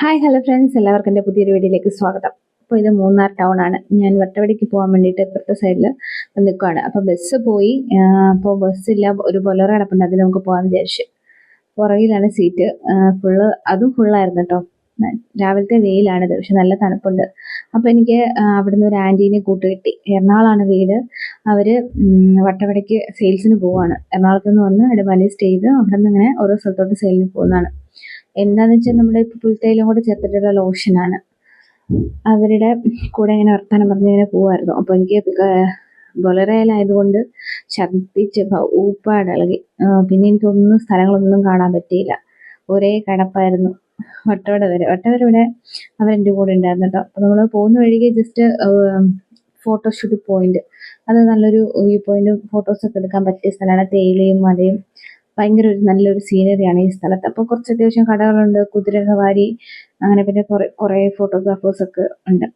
Hi hello friends എല്ലാവർക്കും എന്റെ പുതിയൊരു വീഡിയോയിലേക്ക് സ്വാഗതം. അപ്പോൾ ഇത് മൂന്നാർ ടൗൺ ആണ്. ഞാൻ വട്ടവടിക്ക് പോകാൻ വേണ്ടിയിട്ട് ഇപ്പുറത്തെ സൈഡിൽ നിൽക്കുകയാണ് അപ്പോൾ ബസ് പോയി. അപ്പോൾ ബസ്സില്ല ഒരു ബൊലറോ കിടപ്പുണ്ട് അതിൽ നമുക്ക് പോകാമെന്ന് വിചാരിച്ചു പുറകിലാണ് സീറ്റ് ഫുള്ള് അതും ഫുള്ളായിരുന്നു കേട്ടോ രാവിലത്തെ വെയിലാണിത്. പക്ഷെ നല്ല തണുപ്പുണ്ട്. അപ്പോൾ എനിക്ക് അവിടുന്ന് ഒരു ആന്റീനെ കൂട്ടുകെട്ടി. എറണാകുളമാണ് വീട്. അവർ വട്ടവടയ്ക്ക് സെയിൽസിന് പോവാണ്. എറണാകുളത്ത് നിന്ന് വന്ന് ഇടമലയിൽ സ്റ്റേ ചെയ്ത് അവിടെ നിന്ന് ഇങ്ങനെ ഓരോ സ്ഥലത്തോട്ട് സെയിലിന് പോകുന്നതാണ്. എന്താന്ന് വെച്ചാൽ നമ്മുടെ പുൽത്തൈലും കൂടെ ചേർത്തിട്ടുള്ള ലോഷനാണ് അവരുടെ കൂടെ ഇങ്ങനെ വർത്താനം പറഞ്ഞ് ഇങ്ങനെ പോവായിരുന്നു. അപ്പോൾ എനിക്ക് ബൊലറയിലായതുകൊണ്ട് ഛർദ്ദിച്ച് ഊപ്പാട് ഇളകി. പിന്നെ എനിക്കൊന്നും സ്ഥലങ്ങളൊന്നും കാണാൻ പറ്റിയില്ല. ഒരേ കടപ്പായിരുന്നു. വട്ടവട വരെ. വട്ടവര ഇവിടെ അവരെന്റെ കൂടെ ഉണ്ടായിരുന്നു കേട്ടോ അപ്പോൾ നമ്മൾ പോകുന്ന വഴിക്ക് ജസ്റ്റ് ഫോട്ടോഷൂട്ട് പോയിന്റ് അത് നല്ലൊരു വ്യൂ പോയിന്റും ഫോട്ടോസൊക്കെ എടുക്കാൻ പറ്റിയ സ്ഥലമാണ് തേയിലയും മലയും ഭയങ്കര ഒരു നല്ലൊരു സീനറിയാണ് ഈ സ്ഥലത്ത്. അപ്പോൾ കുറച്ച് അത്യാവശ്യം കടകളുണ്ട് കുതിര സവാരി അങ്ങനെ പിന്നെ കുറേ കുറേ ഫോട്ടോഗ്രാഫേഴ്സൊക്കെ ഉണ്ട്.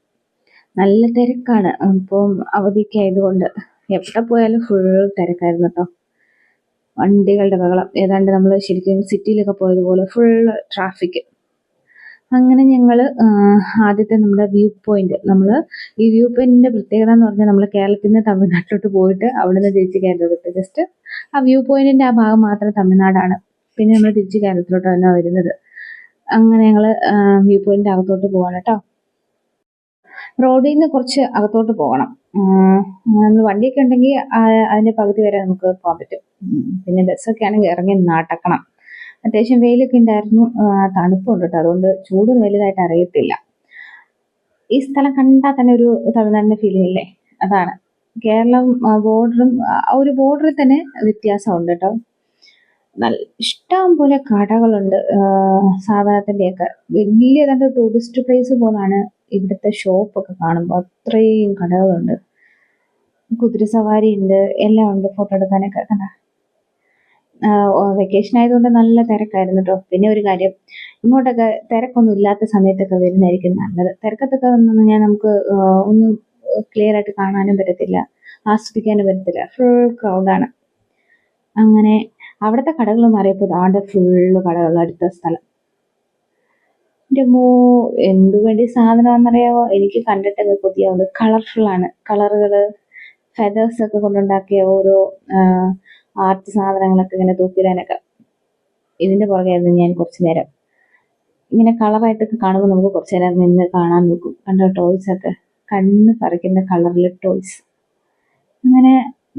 നല്ല തിരക്കാണ്. ഇപ്പം അവധിക്ക് ആയതുകൊണ്ട് എവിടെ പോയാലും ഫുൾ തിരക്കായിരുന്നു കേട്ടോ വണ്ടികളുടെ ബഹളം. ഏതാണ്ട് നമ്മൾ ശരിക്കും സിറ്റിയിലൊക്കെ പോയതുപോലെ ഫുൾ ട്രാഫിക് അങ്ങനെ ഞങ്ങൾ ആദ്യത്തെ നമ്മുടെ വ്യൂ പോയിന്റ്. നമ്മൾ ഈ വ്യൂ പോയിന്റിന്റെ പ്രത്യേകത എന്ന് പറഞ്ഞാൽ നമ്മൾ കേരളത്തിൽ നിന്ന് തമിഴ്നാട്ടിലോട്ട് പോയിട്ട് അവിടെ നിന്ന് തിരിച്ച് കേരളത്തിലോട്ട് ജസ്റ്റ് ആ വ്യൂ പോയിന്റിന്റെ ആ ഭാഗം മാത്രം തമിഴ്നാടാണ്. പിന്നെ നമ്മൾ തിരിച്ച് കേരളത്തിലോട്ട് തന്നെ വരുന്നത്. അങ്ങനെ ഞങ്ങൾ വ്യൂ പോയിന്റിന്റെ അകത്തോട്ട് പോവാണ് കേട്ടോ. റോഡിൽ നിന്ന് കുറച്ച് അകത്തോട്ട് പോകണം. നമ്മൾ വണ്ടിയൊക്കെ ഉണ്ടെങ്കിൽ അതിന്റെ പകുതി വരെ നമുക്ക് പോകാൻ പറ്റും. പിന്നെ ബസ്സൊക്കെ ആണെങ്കിൽ ഇറങ്ങി നാട്ടക്കണം അത്യാവശ്യം വെയിലൊക്കെ ഉണ്ടായിരുന്നു. തണുപ്പുണ്ട് കേട്ടോ അതുകൊണ്ട് ചൂട് വലുതായിട്ട് അറിയത്തില്ല. ഈ സ്ഥലം കണ്ടാൽ തന്നെ ഒരു തമിഴ്നാടിന്റെ ഫീലിംഗ് അല്ലേ അതാണ്. കേരളം ബോർഡറും ഒരു ബോർഡറിൽ തന്നെ വ്യത്യാസമുണ്ട് കേട്ടോ നല്ല ഇഷ്ടം പോലെ കടകളുണ്ട് സാധനത്തിന്റെയൊക്കെ വലിയ തന്നെ ടൂറിസ്റ്റ് പ്ലേസ് പോലാണ് ഇവിടുത്തെ ഷോപ്പൊക്കെ കാണുമ്പോൾ അത്രയും കടകളുണ്ട്. കുതിരസവാരി ഉണ്ട് എല്ലാം ഉണ്ട് ഫോട്ടോ എടുക്കാനൊക്കെ. കണ്ട? വെക്കേഷൻ ആയതുകൊണ്ട് നല്ല തിരക്കായിരുന്നു കേട്ടോ പിന്നെ ഒരു കാര്യം ഇങ്ങോട്ടൊക്കെ തിരക്കൊന്നും ഇല്ലാത്ത സമയത്തൊക്കെ വരുന്നതായിരിക്കും നല്ലത്. തിരക്കത്തൊക്കെ വന്നു കഴിഞ്ഞാൽ നമുക്ക് ഒന്നും ക്ലിയർ ആയിട്ട് കാണാനും പറ്റത്തില്ല. ആസ്വദിക്കാനും പറ്റത്തില്ല. ഫുൾ ക്രൗഡാണ് അങ്ങനെ അവിടുത്തെ കടകൾ മാറിയപ്പോൾ ആണ്ട് ഫുള്ള് കടകൾ അടുത്ത സ്ഥലം. എന്റെ മോ എന്തു വേണ്ടി സാധനമാണെന്നറിയാമോ എനിക്ക് കണ്ടിട്ടൊക്കെ കൊതിയാവുന്നത്. കളർഫുള്ളാണ് കളറുകൾ ഫെതേഴ്സ് ഒക്കെ കൊണ്ടുണ്ടാക്കിയ ഓരോ ആർട്ട് സാധനങ്ങളൊക്കെ ഇങ്ങനെ തൂക്കിടാനൊക്കെ. ഇതിന്റെ പുറകെയായിരുന്നു ഞാൻ കുറച്ച് നേരം. ഇങ്ങനെ കളറായിട്ടൊക്കെ കാണുമ്പോൾ നമുക്ക് കുറച്ച് നേരം നിന്ന് കാണാൻ നോക്കും. കണ്ട ടോയ്സ് ഒക്കെ. കണ്ണ് പറിക്കുന്ന കളറിൽ ടോയ്സ് അങ്ങനെ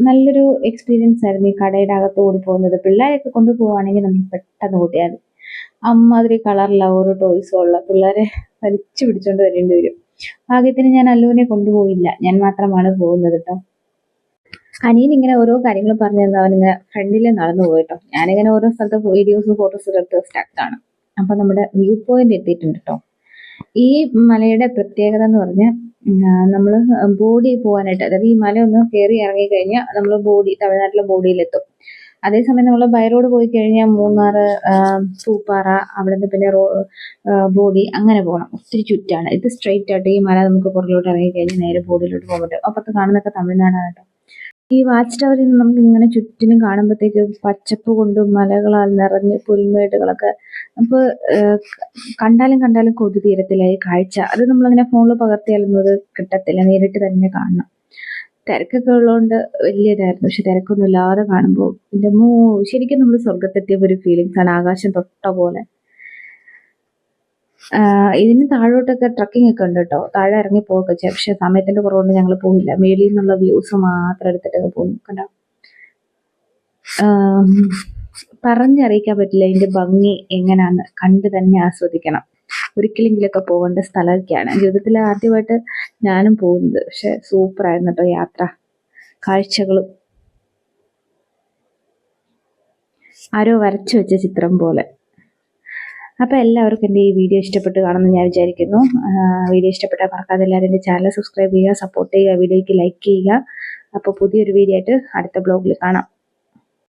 നല്ലൊരു എക്സ്പീരിയൻസ് ആയിരുന്നു ഈ കടയുടെ അകത്ത് ഓടി പോകുന്നത് പിള്ളേരെയൊക്കെ കൊണ്ടുപോവുകയാണെങ്കിൽ നമുക്ക് പെട്ടെന്ന് ഓടിയാൽ അമ്മാതിരി കളറില്ല ഓരോ ടോയ്സും ഉള്ള പിള്ളേരെ വലിച്ചു പിടിച്ചോണ്ട് വരേണ്ടി വരും. ഭാഗ്യത്തിന് ഞാൻ അല്ലുവിനെ കൊണ്ടുപോയില്ല. ഞാൻ മാത്രമാണ് പോകുന്നത് കേട്ടോ. അനിയൻ ഇങ്ങനെ ഓരോ കാര്യങ്ങൾ പറഞ്ഞു തന്നു അവനിങ്ങനെ ഫ്രണ്ടിൽ നടന്നു പോയിട്ടോ ഞാനിങ്ങനെ ഓരോ സ്ഥലത്ത് വീഡിയോസും ഫോട്ടോസും എടുത്ത് സ്റ്റാക്ട് അപ്പൊ നമ്മുടെ വ്യൂ പോയിന്റ് എത്തിയിട്ടുണ്ട് കേട്ടോ. ഈ മലയുടെ പ്രത്യേകത എന്ന് പറഞ്ഞാൽ നമ്മൾ ബോഡി പോകാനായിട്ട് അതായത് ഈ മല ഒന്ന് കയറി ഇറങ്ങി കഴിഞ്ഞാൽ നമ്മൾ ബോഡി തമിഴ്നാട്ടിലെ ബോഡിയിലെത്തും അതേസമയം നമ്മൾ ബൈ റോഡ് പോയി കഴിഞ്ഞാൽ മൂന്നാർ സൂപ്പാറ അവിടെ നിന്ന് പിന്നെ റോ ബോഡി അങ്ങനെ പോകണം ഒത്തിരി ചുറ്റാണ്. ഇത് സ്ട്രെയിറ്റ് ആയിട്ട് ഈ മല നമുക്ക് പുറകിലോട്ട് ഇറങ്ങി കഴിഞ്ഞാൽ നേരെ ബോഡിയിലോട്ട് പോകാൻ പറ്റും. അപ്പുറത്ത് കാണുന്നൊക്കെ തമിഴ്നാടാണ് കേട്ടോ. ഈ വാച്ച് ടവറിൽ നിന്ന് നമുക്ക് ഇങ്ങനെ ചുറ്റിനും കാണുമ്പോഴത്തേക്ക് പച്ചപ്പ് കൊണ്ടും മലകളാൽ നിറഞ്ഞ് പുൽമേടുകളൊക്കെ നമുക്ക് കണ്ടാലും കണ്ടാലും കൊതി തീരത്തില്ല ഈ കാഴ്ച. അത് നമ്മളിങ്ങനെ ഫോണിൽ പകർത്തിയാലൊന്നും അത് കിട്ടത്തില്ല. നേരിട്ട് തന്നെ കാണണം. തിരക്കൊക്കെ ഉള്ളതുകൊണ്ട് വലിയ ഇതായിരുന്നു പക്ഷെ തിരക്കൊന്നും ഇല്ലാതെ കാണുമ്പോൾ എന്റെ മോ ശരിക്കും നമ്മൾ സ്വർഗത്തെത്തിയ ഒരു ഫീലിങ്സ് ആണ്. ആകാശം തൊട്ട പോലെ. ഇതിന് താഴോട്ടൊക്കെ ട്രക്കിംഗ് ഒക്കെ ഉണ്ട് കേട്ടോ താഴെ ഇറങ്ങി പോകൊക്കെ ചെയ്യാം. പക്ഷെ സമയത്തിന്റെ കുറവുകൊണ്ട് ഞങ്ങൾ പോയില്ല മേളിൽ നിന്നുള്ള വ്യൂസ് മാത്രം എടുത്തിട്ട് പോകുന്നു കണ്ടോ? പറഞ്ഞറിയിക്കാൻ പറ്റില്ല ഇതിന്റെ ഭംഗി എങ്ങനെയാന്ന് കണ്ട് തന്നെ ആസ്വദിക്കണം. ഒരിക്കലെങ്കിലൊക്കെ പോകേണ്ട സ്ഥലമൊക്കെയാണ്. ജീവിതത്തിൽ ആദ്യമായിട്ട് ഞാനും പോകുന്നത്. പക്ഷെ സൂപ്പറായിരുന്നു കേട്ടോ യാത്ര. കാഴ്ചകളും. ആരോ വരച്ചു വെച്ച ചിത്രം പോലെ. അപ്പോൾ എല്ലാവർക്കും എന്റെ ഈ വീഡിയോ ഇഷ്ടപ്പെട്ട് കാണുമെന്ന് ഞാൻ വിചാരിക്കുന്നു. വീഡിയോ ഇഷ്ടപ്പെട്ടാൽ മറക്കാതെ എല്ലാവരും എന്റെ ചാനൽ സബ്സ്ക്രൈബ് ചെയ്യുക സപ്പോർട്ട് ചെയ്യുക വീഡിയോയ്ക്ക് ലൈക്ക് ചെയ്യുക. അപ്പോൾ പുതിയൊരു വീഡിയോ ആയിട്ട് അടുത്ത ബ്ലോഗിൽ കാണാം.